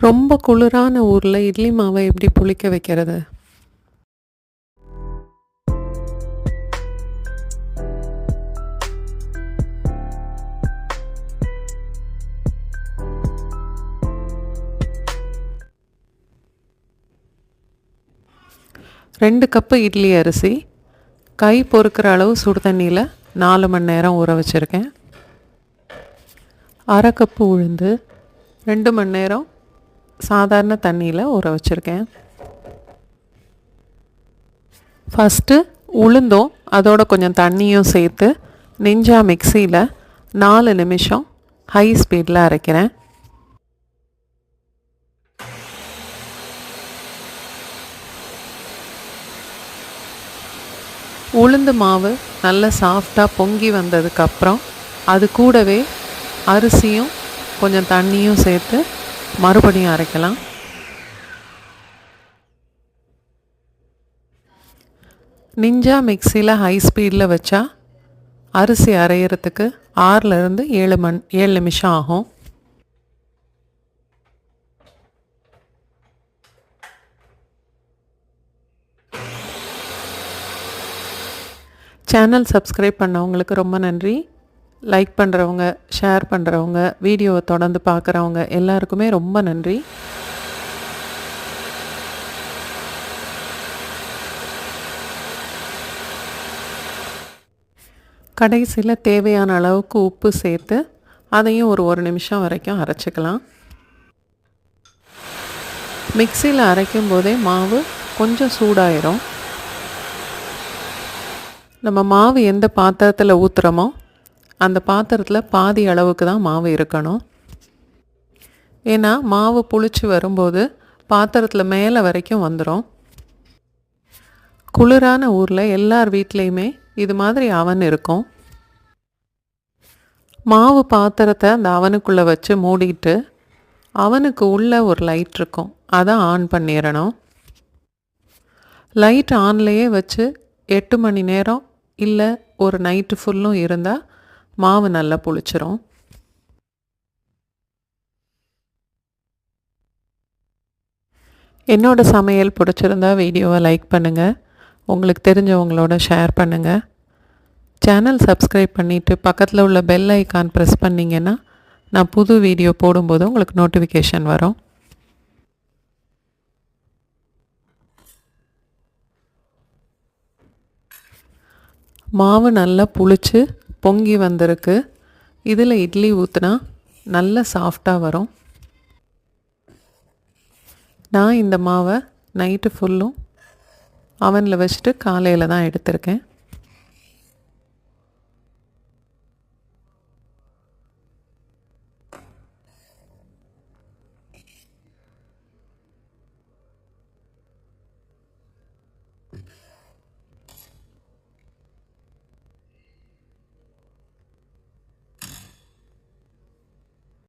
ரொம்ப குளிரான ஊரில் இட்லி மாவை எப்படி புளிக்க வைக்கிறது? ரெண்டு கப்பு இட்லி அரிசி கை பொறுக்கிற அளவு சுடு தண்ணியில் நாலு மணி நேரம் ஊற வச்சுருக்கேன். அரை கப்பு உளுந்து ரெண்டு மணி நேரம் சாதாரண தண்ணியில் ஊற வச்சுருக்கேன். ஃபஸ்ட்டு உளுந்தும் அதோட கொஞ்சம் தண்ணியும் சேர்த்து நெஞ்சா மிக்சியில் நாலு நிமிஷம் ஹை ஸ்பீடில் அரைக்கிறேன். உளுந்து மாவு நல்லா சாஃப்டாக பொங்கி வந்ததுக்கப்புறம் அது கூடவே அரிசியும் கொஞ்சம் தண்ணியும் சேர்த்து மறுபடியும் அரைக்கலாம். நிஞ்சா மிக்சியில் ஹை ஸ்பீடில் வச்சா அரிசி அரைகிறதுக்கு ஆறுலேருந்து ஏழு மண் ஏழு நிமிஷம் ஆகும். சேனல் சப்ஸ்கிரைப் பண்ணவங்களுக்கு ரொம்ப நன்றி. லைக் பண்ணுறவங்க ஷேர் பண்ணுறவங்க வீடியோவை தொடர்ந்து பார்க்குறவங்க எல்லாருக்குமே ரொம்ப நன்றி. கடைசியில் தேவையான அளவுக்கு உப்பு சேர்த்து அதையும் ஒரு ஒரு நிமிஷம் வரைக்கும் அரைச்சிக்கலாம். மிக்சியில் அரைக்கும் போதே மாவு கொஞ்சம் சூடாயிரும். நம்ம மாவு எந்த பாத்திரத்தில் ஊற்றுறோமோ அந்த பாத்திரத்தில் பாதி அளவுக்கு தான் மாவு இருக்கணும். ஏன்னா மாவு புளிச்சு வரும்போது பாத்திரத்தில் மேலே வரைக்கும் வந்துடும் குளிரான ஊரில் எல்லார் வீட்லேயுமே இது மாதிரி அவன் இருக்கும். மாவு பாத்திரத்தை அந்த அவனுக்குள்ளே வச்சு மூடிட்டு அவனுக்கு உள்ளே ஒரு லைட் இருக்கும். அதை ஆன் பண்ணிடணும் லைட் ஆன்லேயே வச்சு எட்டு மணி நேரம் இல்லை ஒரு நைட்டு ஃபுல்லும் இருந்தால் மாவு நல்லா புளிச்சிரும். என்னோட சமையல் பிடிச்சிருந்தா வீடியோவை லைக் பண்ணுங்கள் உங்களுக்கு தெரிஞ்சவங்களோட ஷேர் பண்ணுங்கள் சேனல் சப்ஸ்கிரைப் பண்ணிவிட்டு பக்கத்தில் உள்ள பெல் ஐக்கான் ப்ரெஸ் பண்ணிங்கன்னா நான் புது வீடியோ போடும்போது உங்களுக்கு நோட்டிஃபிகேஷன் வரும். மாவு நல்லா புளிச்சு பொங்கி வந்திருக்கு. இதில் இட்லி ஊற்றுனா நல்ல சாஃப்டாக வரும். நான் இந்த மாவை நைட்டு ஃபுல்லும் அவனில் வச்சுட்டு காலையில் தான் எடுத்திருக்கேன்.